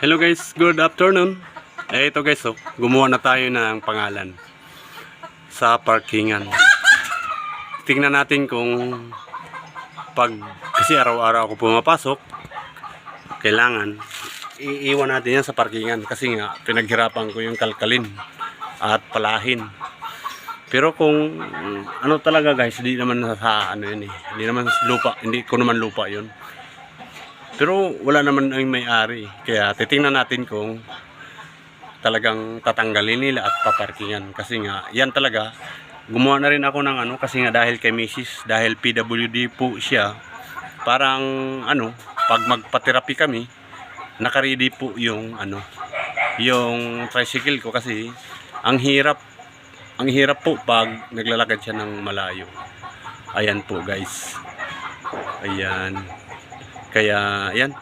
Hello guys, good afternoon. Eh ito guys, oh, gumawa na tayo ng pangalan sa parkingan. Tingnan natin kung pag kasi araw-araw ako pumapasok, kailangan iiwan natin yan sa parkingan kasi nga pinaghirapan ko yung kalkalin at palahin. Pero kung ano talaga guys, hindi naman sa ano yun eh. Hindi naman lupa, hindi ko naman lupa yun. Pero wala naman ang may-ari. Kaya titingnan natin kung talagang tatanggalin nila at paparkingan. Kasi nga, yan talaga. Gumawa na rin ako ng ano, kasi nga dahil kay Mrs. Dahil PWD po siya. Parang ano, pag magpa-therapy kami, nakaready po yung ano, yung tricycle ko kasi ang hirap ang hirap po pag naglalakad siya ng malayo. Ayan po guys. Ayan. Kaya, ayan.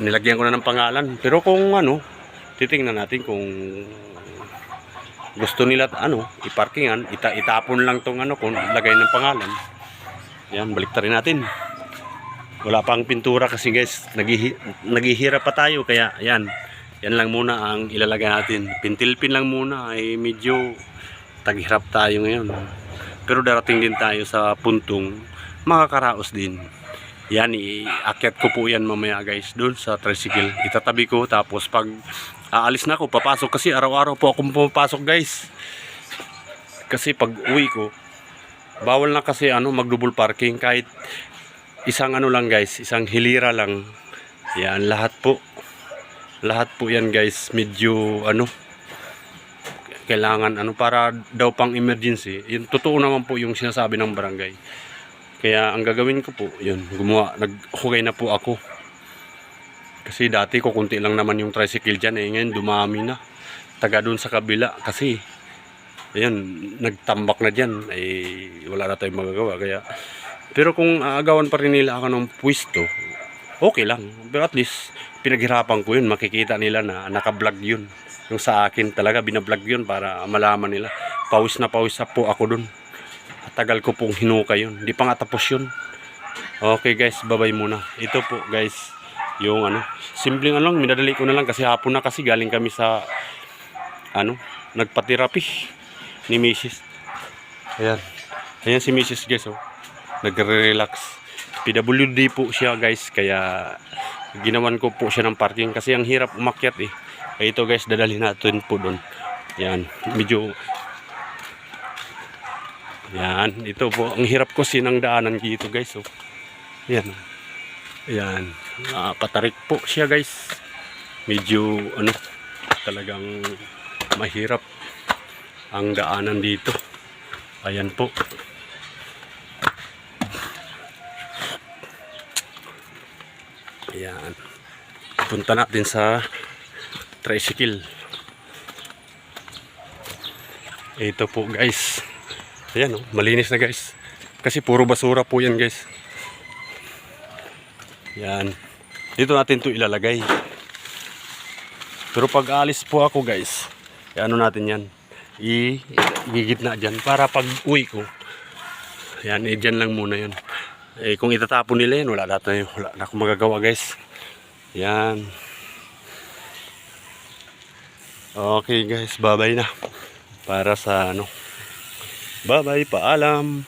Nilagyan ko na ng pangalan. Pero kung ano, titingnan natin kung gusto nila ano, iparkingan, ita itapon lang tong ano kung lagay ng pangalan. Ayan, balik rin natin. Wala pang pintura kasi guys, naghihi naghihirap pa tayo kaya ayan. Yan lang muna ang ilalagay natin. Pintilpin lang muna ay medyo taghirap tayo ngayon. Pero darating din tayo sa puntong makakaraos din. Yan, iakyat ko po yan mamaya guys doon sa tricycle. Itatabi ko tapos pag aalis na ako, papasok kasi araw-araw po akong pumapasok guys. Kasi pag uwi ko, bawal na kasi ano mag double parking kahit isang ano lang guys, isang hilira lang. Yan, lahat po. Lahat po yan guys, medyo ano, kailangan ano para daw pang emergency. Yung totoo naman po yung sinasabi ng barangay. Kaya ang gagawin ko po, yun, gumawa, naghukay na po ako. Kasi dati ko kunti lang naman yung tricycle dyan, eh ngayon dumami na. Taga doon sa kabila kasi, ayun, nagtambak na dyan, eh wala na tayong magagawa. Kaya, pero kung aagawan pa rin nila ako ng pwesto, okay lang. Pero at least, pinaghirapan ko yun, makikita nila na naka-vlog yun. Yung sa akin talaga, binablog yun para malaman nila. Pawis na pawis na po ako dun tagal ko pong hinuka yun. Hindi pa nga tapos yun. Okay guys, babay muna. Ito po guys, yung ano, simpleng ano minadali ko na lang kasi hapon na kasi galing kami sa ano, nagpa-therapy ni Mrs. Ayan. Ayan si Mrs. guys oh. Nagre-relax. PWD po siya guys, kaya ginawan ko po siya ng parking kasi ang hirap umakyat eh. Ito guys, dadalhin natin po doon. Yan, medyo yan, ito po. Ang hirap ko sinang daanan dito guys. Oh. Yan. Yan. Patarik po siya guys. Medyo ano, talagang mahirap ang daanan dito. Ayan po. Ayan. Punta natin sa tricycle. Ito po guys. Ayan oh, malinis na guys. Kasi puro basura po yan guys. Yan. Dito natin to ilalagay. Pero pag alis po ako guys, ano natin yan, i igigitna dyan para pag uwi ko, yan, eh, dyan lang muna yun. Eh, kung itatapon nila yan, wala na, tayo, wala na akong magagawa guys. Yan. Okay guys, bye na. Para sa ano, Bye-bye, paalam.